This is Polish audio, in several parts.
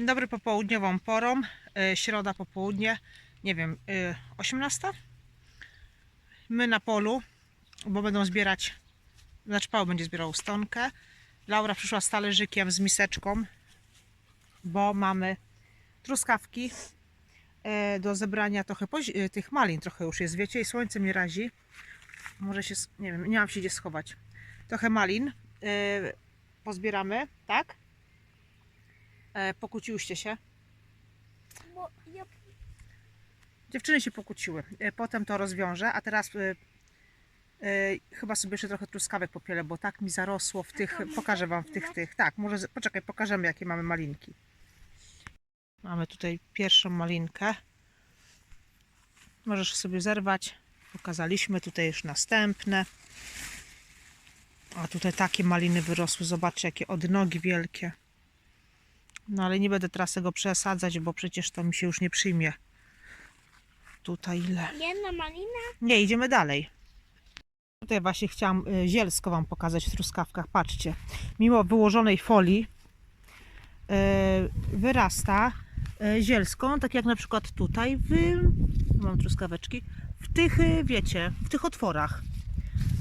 Dzień dobry popołudniową porą. E, Środa popołudnie, nie wiem, e, 18. My na polu, bo będą zbierać, znaczy Paweł będzie zbierał stonkę. Laura przyszła z talerzykiem, z miseczką, bo mamy truskawki e, do zebrania trochę e, tych malin, trochę już jest, wiecie, i słońce mnie razi. Może się, nie wiem, nie mam się gdzie schować. Trochę malin e, pozbieramy, tak? E, pokłóciłyście się? Bo ja Dziewczyny się pokłóciły. E, Potem to rozwiążę, a teraz e, e, chyba sobie jeszcze trochę truskawek popielę, bo tak mi zarosło w tych. Pokażę wam w tych tych. Tak, może z- poczekaj, pokażemy jakie mamy malinki. Mamy tutaj pierwszą malinkę. Możesz sobie zerwać. Pokazaliśmy tutaj już następne. A tutaj takie maliny wyrosły. Zobaczcie, jakie odnogi wielkie. No ale nie będę teraz tego przesadzać, bo przecież to mi się już nie przyjmie. Tutaj ile? jedna malina. Nie, idziemy dalej. Tutaj właśnie chciałam y, zielsko Wam pokazać w truskawkach. Patrzcie, mimo wyłożonej folii y, wyrasta y, zielsko, tak jak na przykład tutaj w, mam truskaweczki, w tych, y, wiecie, w tych otworach.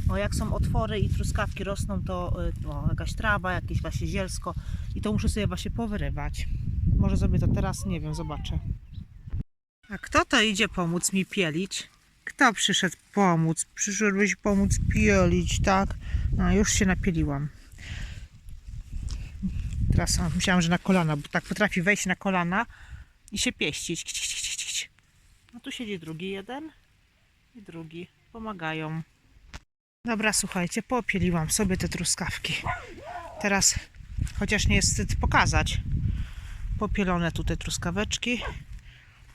O, jak są otwory i truskawki rosną, to y, o, jakaś trawa, jakieś właśnie zielsko i to muszę sobie właśnie powyrywać. Może sobie to teraz, nie wiem, zobaczę. A kto to idzie pomóc mi pielić? Kto przyszedł pomóc? Przyszedłeś pomóc pielić, tak? No, już się napieliłam. Teraz myślałam, że na kolana, bo tak potrafi wejść na kolana i się pieścić. No tu siedzi drugi jeden i drugi. Pomagają. Dobra, słuchajcie, popieliłam sobie te truskawki. Teraz, chociaż nie jest wstyd pokazać, popielone tutaj truskaweczki.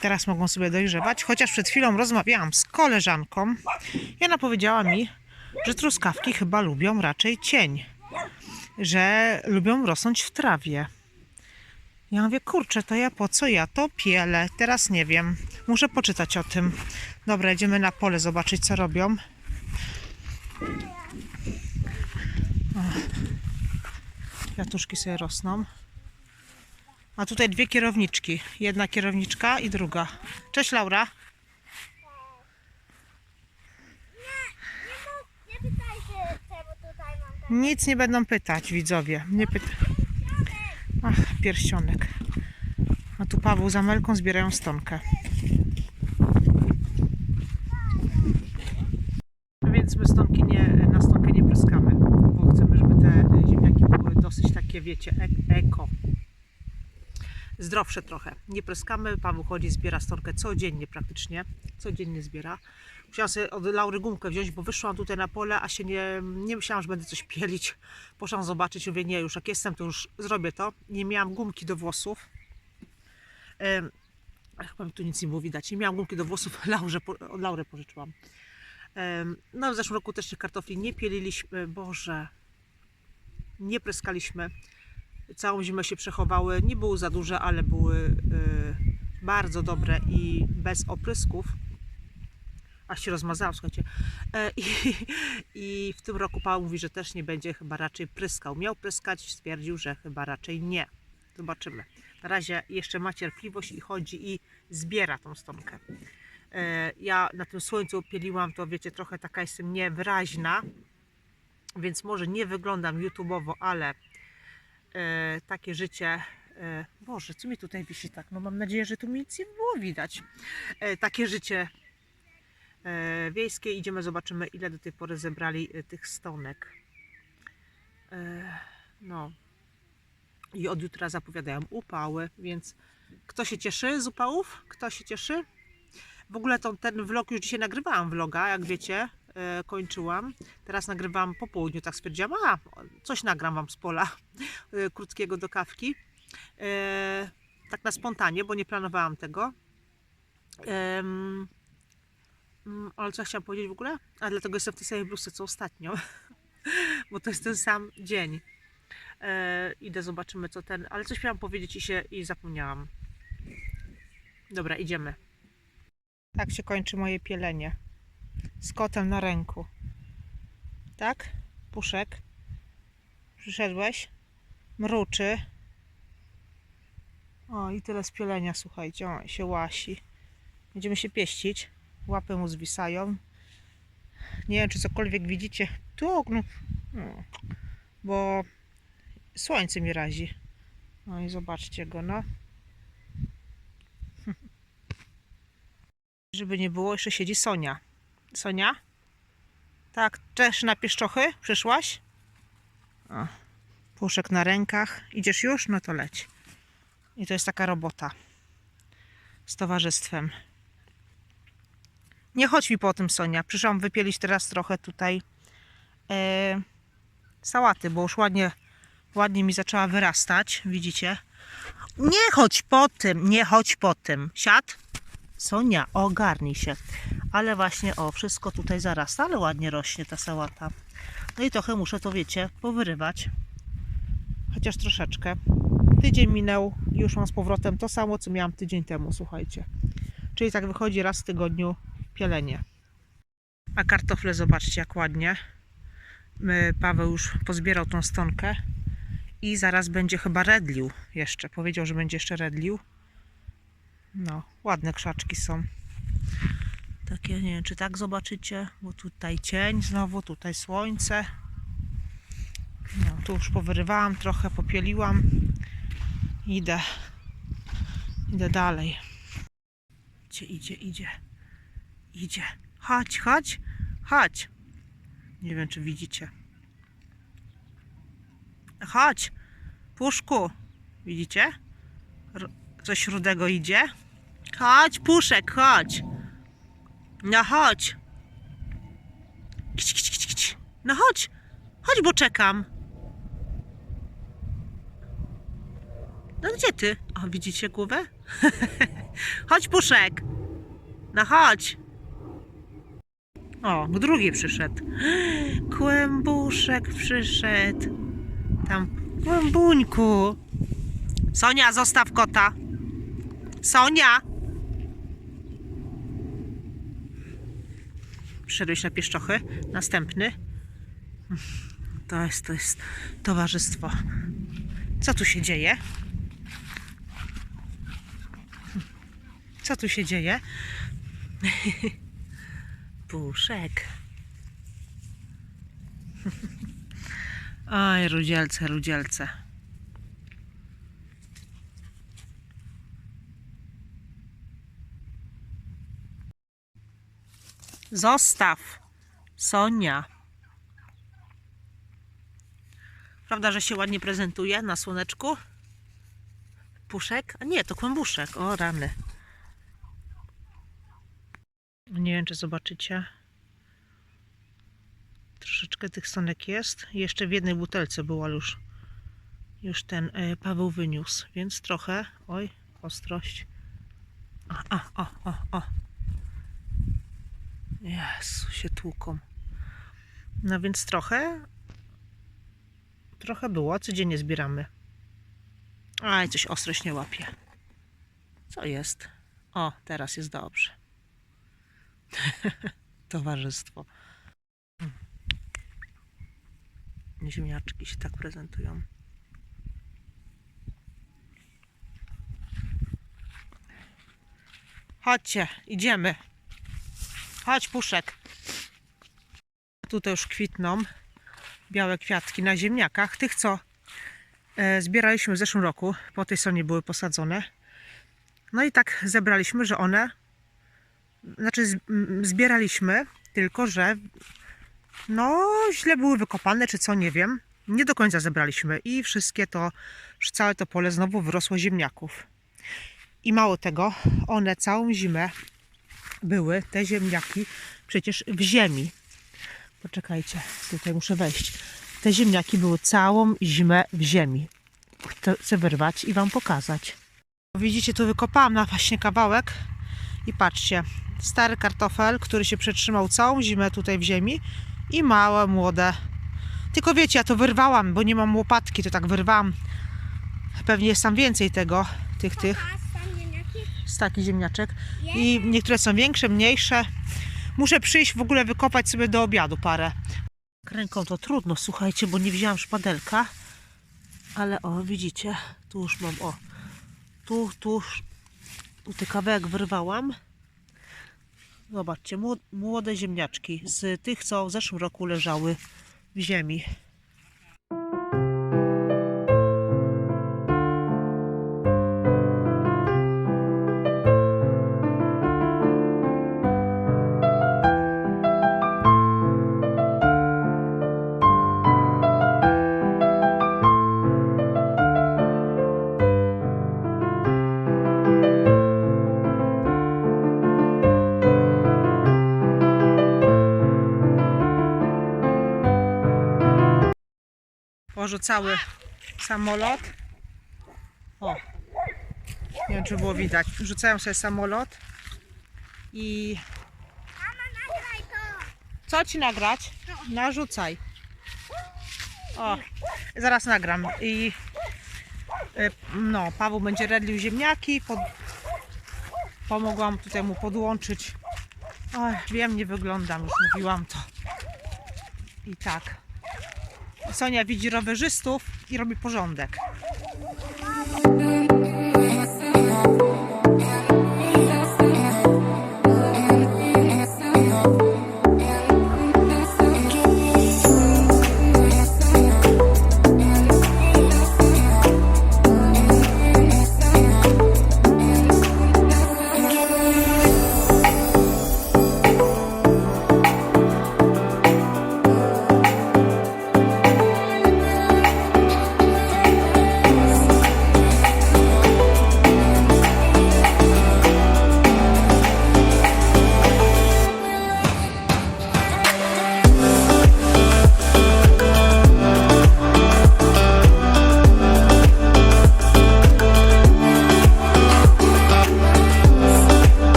Teraz mogą sobie dojrzewać, chociaż przed chwilą rozmawiałam z koleżanką i ona powiedziała mi, że truskawki chyba lubią raczej cień, że lubią rosnąć w trawie. Ja mówię, kurczę, to ja po co ja to pielę? Teraz nie wiem. Muszę poczytać o tym. Dobra, idziemy na pole zobaczyć, co robią. Kwiatuszki sobie rosną. A tutaj dwie kierowniczki. Jedna kierowniczka i druga. Cześć Laura. Nic nie będą pytać widzowie. Nie pyta. Ach, pierścionek. A tu Paweł z Amelką zbierają stonkę. A więc my stonki nie, na stonkę nie pryskamy, bo chcemy, żeby te ziemniaki były dosyć takie, wiecie, eko. Zdrowsze trochę. Nie pryskamy. Paweł chodzi, zbiera stonkę codziennie praktycznie. Codziennie zbiera. Musiałam sobie od Laury gumkę wziąć, bo wyszłam tutaj na pole, a się nie, nie myślałam, że będę coś pielić. Poszłam zobaczyć, mówię, nie, już jak jestem, to już zrobię to. Nie miałam gumki do włosów. Ach, chyba mi tu nic nie było widać. Nie miałam gumki do włosów, Laurze, po- od Laury pożyczyłam. No w zeszłym roku też tych kartofli nie pieliliśmy. Boże, nie pryskaliśmy. Całą zimę się przechowały. Nie były za duże, ale były y, bardzo dobre i bez oprysków. Aż się rozmazałam, słuchajcie. E, I, I w tym roku Paweł mówi, że też nie będzie chyba raczej pryskał. Miał pryskać, stwierdził, że chyba raczej nie. Zobaczymy. Na razie jeszcze ma cierpliwość i chodzi i zbiera tą stonkę. E, Ja na tym słońcu pieliłam to, wiecie, trochę taka jestem niewyraźna, więc może nie wyglądam YouTubeowo, ale e, takie życie. E, Boże, co mi tutaj wisi tak? No mam nadzieję, że tu mi nic nie było widać. Takie życie wiejskie. Idziemy, zobaczymy, ile do tej pory zebrali tych stonek. No. I od jutra zapowiadają upały, więc kto się cieszy z upałów? Kto się cieszy? W ogóle to, ten vlog już dzisiaj nagrywałam vloga, jak wiecie, e, kończyłam. Teraz nagrywam po południu, tak stwierdziłam, a coś nagram wam z pola e, krótkiego do kawki. E, tak na spontanie, bo nie planowałam tego. Mm, Ale co ja chciałam powiedzieć w ogóle? A dlatego jestem w tej samej bluzce co ostatnio. Bo to jest ten sam dzień. E, idę, zobaczymy co ten. Ale coś miałam powiedzieć i się i zapomniałam. Dobra, idziemy. Tak się kończy moje pielenie. Z kotem na ręku. Tak? Puszek. Przyszedłeś? Mruczy. O, i tyle spielenia, słuchajcie. O, się łasi. Będziemy się pieścić. Łapy mu zwisają. Nie wiem, czy cokolwiek widzicie. Tu, no, no, bo słońce mi razi. No i zobaczcie go, no. Żeby nie było, jeszcze siedzi Sonia. Sonia? Tak, też na pieszczochy przyszłaś? O, puszek na rękach. Idziesz już? No to leć. I to jest taka robota z towarzystwem. Nie chodź mi po tym, Sonia. Przyszłam wypielić teraz trochę tutaj e, sałaty, bo już ładnie, ładnie mi zaczęła wyrastać. Widzicie? Nie chodź po tym, nie chodź po tym. Siad? Sonia, ogarnij się. Ale właśnie, o, wszystko tutaj zarasta, ale ładnie rośnie ta sałata. No i trochę muszę to, wiecie, powyrywać. Chociaż troszeczkę. Tydzień minął i już mam z powrotem to samo, co miałam tydzień temu, słuchajcie. Czyli tak wychodzi raz w tygodniu pielenie. A kartofle, zobaczcie, jak ładnie. Paweł już pozbierał tą stonkę i zaraz będzie chyba redlił jeszcze. Powiedział, że będzie jeszcze redlił. No, ładne krzaczki są. Takie, nie wiem, czy tak zobaczycie, bo tutaj cień znowu, tutaj słońce. No, tu już powyrywałam trochę, popieliłam. Idę. Idę dalej. Idzie, idzie, idzie. Idzie. Chodź, chodź, chodź. Nie wiem, czy widzicie. Chodź. Puszku. Widzicie? R- coś rudego idzie. Chodź, puszek, chodź. No chodź. Kić, kić, kić. No chodź. Chodź, bo czekam. No gdzie ty? O, widzicie głowę? chodź, puszek. No chodź. O, drugi przyszedł. Kłębuszek przyszedł. Tam, kłębuńku. Sonia, zostaw kota. Sonia! Przyszedłeś na pieszczochy. Następny. To jest, to jest towarzystwo. Co tu się dzieje? Co tu się dzieje? Puszek. Oj, rudzielce, rudzielce. Zostaw. Sonia. Prawda, że się ładnie prezentuje na słoneczku? Puszek? A nie, to kłębuszek. O, rany. Nie wiem, czy zobaczycie. Troszeczkę tych stonek jest. Jeszcze w jednej butelce było, ale już, już ten e, Paweł wyniósł, więc trochę. Oj, ostrość. O, o, o, o. Jezu, się tłuką. No więc trochę. Trochę było. Codziennie zbieramy. Aj, coś ostrość nie łapie. Co jest? O, teraz jest dobrze. Towarzystwo. Ziemniaczki się tak prezentują. Chodźcie, idziemy. Chodź, puszek. Tutaj już kwitną białe kwiatki na ziemniakach. Tych, co e, zbieraliśmy w zeszłym roku, po tej stronie były posadzone. No i tak zebraliśmy, że one, znaczy zbieraliśmy, tylko że no źle były wykopane, czy co, nie wiem. Nie do końca zebraliśmy i wszystkie to, całe to pole znowu wyrosło ziemniaków. I mało tego, one całą zimę były, te ziemniaki, przecież w ziemi. Poczekajcie, tutaj muszę wejść. Te ziemniaki były całą zimę w ziemi. Chcę, wyrwać i Wam pokazać. Widzicie, tu wykopałam na właśnie kawałek i patrzcie, stary kartofel, który się przetrzymał całą zimę tutaj w ziemi i małe, młode. Tylko wiecie, ja to wyrwałam, bo nie mam łopatki, to tak wyrwałam. Pewnie jest tam więcej tego, tych, tych, Takich ziemniaczek. I niektóre są większe, mniejsze. Muszę przyjść w ogóle wykopać sobie do obiadu parę. Ręką to trudno, słuchajcie, bo nie wzięłam szpadelka. Ale o, widzicie, tu już mam, o, Tu, tu, tu kawałek wyrwałam. Zobaczcie, młod- młode ziemniaczki z tych, co w zeszłym roku leżały w ziemi. Porzucały samolot. O, nie wiem, czy było widać. Rzucają sobie samolot i! Co ci nagrać? Narzucaj. O, zaraz nagram. I y, no, Paweł będzie redlił ziemniaki. Pod... Pomogłam tutaj mu podłączyć. Oj, wiem, nie wyglądam, już mówiłam to. I tak. Sonia widzi rowerzystów i robi porządek.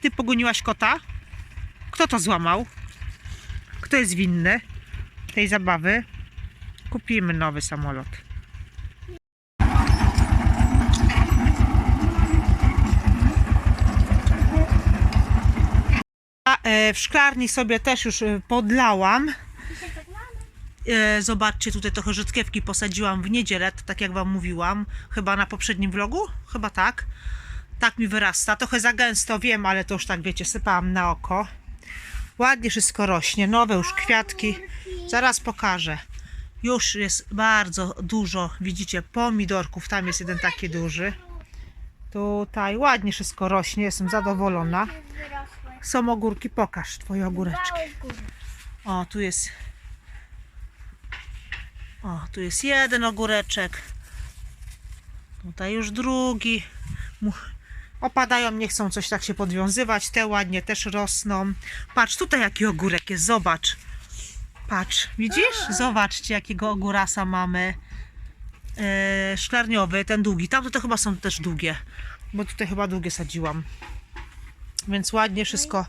Ty pogoniłaś kota? Kto to złamał? Kto jest winny tej zabawy? Kupimy nowy samolot. E, w szklarni sobie też już e, podlałam. E, Zobaczcie, tutaj trochę rzodkiewki posadziłam w niedzielę, tak jak Wam mówiłam, chyba na poprzednim vlogu, chyba tak. Tak mi wyrasta, trochę za gęsto, wiem, ale to już tak wiecie, sypałam na oko. Ładnie wszystko rośnie, nowe już kwiatki. Zaraz pokażę. Już jest bardzo dużo, widzicie, pomidorków, tam jest jeden taki duży. Tutaj ładnie wszystko rośnie, jestem zadowolona. Są ogórki, pokaż twoje ogóreczki. O, tu jest. O, tu jest jeden ogóreczek. Tutaj już drugi. Opadają, nie chcą coś tak się podwiązywać. Te ładnie też rosną. Patrz, tutaj jaki ogórek jest, zobacz. Patrz, widzisz? Zobaczcie, jakiego ogórasa mamy. Yy, szklarniowy, ten długi. Tamte to chyba są też długie, bo tutaj chyba długie sadziłam. Więc ładnie wszystko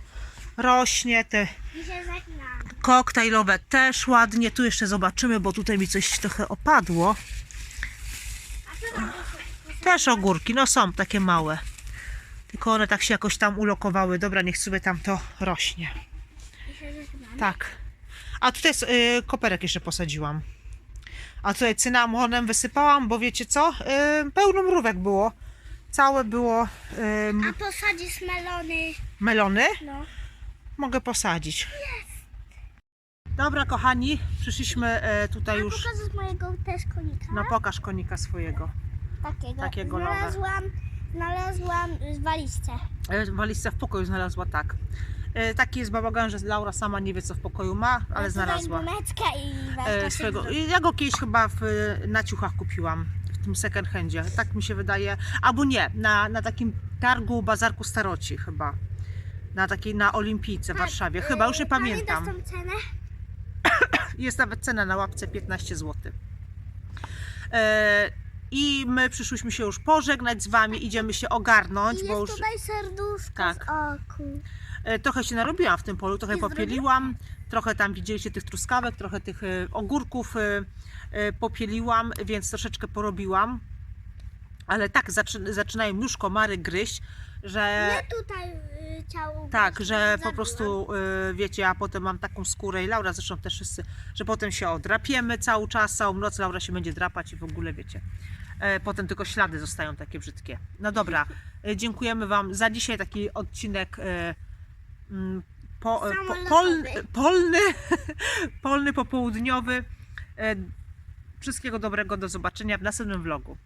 rośnie. Te koktajlowe też ładnie. Tu jeszcze zobaczymy, bo tutaj mi coś trochę opadło. Też ogórki, no są takie małe. Tylko one tak się jakoś tam ulokowały. Dobra, niech sobie tam to rośnie. Tak. A tutaj jest, y, koperek jeszcze posadziłam. A tutaj cynamonem wysypałam, bo wiecie co? Y, pełno mrówek było. Całe było A posadzisz melony. melony. No. Mogę posadzić. Dobra, kochani, przyszliśmy e, tutaj A już. pokażesz mojego też konika. No pokaż konika swojego. takiego. takiego znalazłam, znalazłam w walizce. E, Walizce w pokoju znalazła tak. E, Taki jest bałagan, że Laura sama nie wie co w pokoju ma, ale znalazła. Lunetkę i E, sobie I Ja go kiedyś chyba w, na ciuchach kupiłam. W tym second handzie. Tak mi się wydaje. Albo nie, na, na takim targu, bazarku staroci chyba. Na takiej, na Olimpijce w Tak, Warszawie. Chyba, już nie y, pamiętam. Pamiętasz tą cenę? Jest nawet cena na łapce 15 zł. E, I my przyszłyśmy się już pożegnać z Wami, idziemy się ogarnąć, I bo jest już tutaj serduszko Tak. z oku. e, trochę się narobiłam w tym polu, trochę Nie popieliłam, trochę tam widzieliście tych truskawek, trochę tych e, ogórków e, e, popieliłam, więc troszeczkę porobiłam. Ale tak, zaczy, zaczynają już komary gryźć, że... Nie tutaj y, ciało. Tak, że po prostu y, wiecie, ja potem mam taką skórę i Laura zresztą też wszyscy, że potem się odrapiemy cały czas, całą noc Laura się będzie drapać i w ogóle wiecie. E, Potem tylko ślady zostają takie brzydkie. No dobra, e, dziękujemy Wam za dzisiaj taki odcinek e, mm, po, po, Samolotowy. polny, polny, popołudniowy. Wszystkiego dobrego, do zobaczenia w następnym vlogu.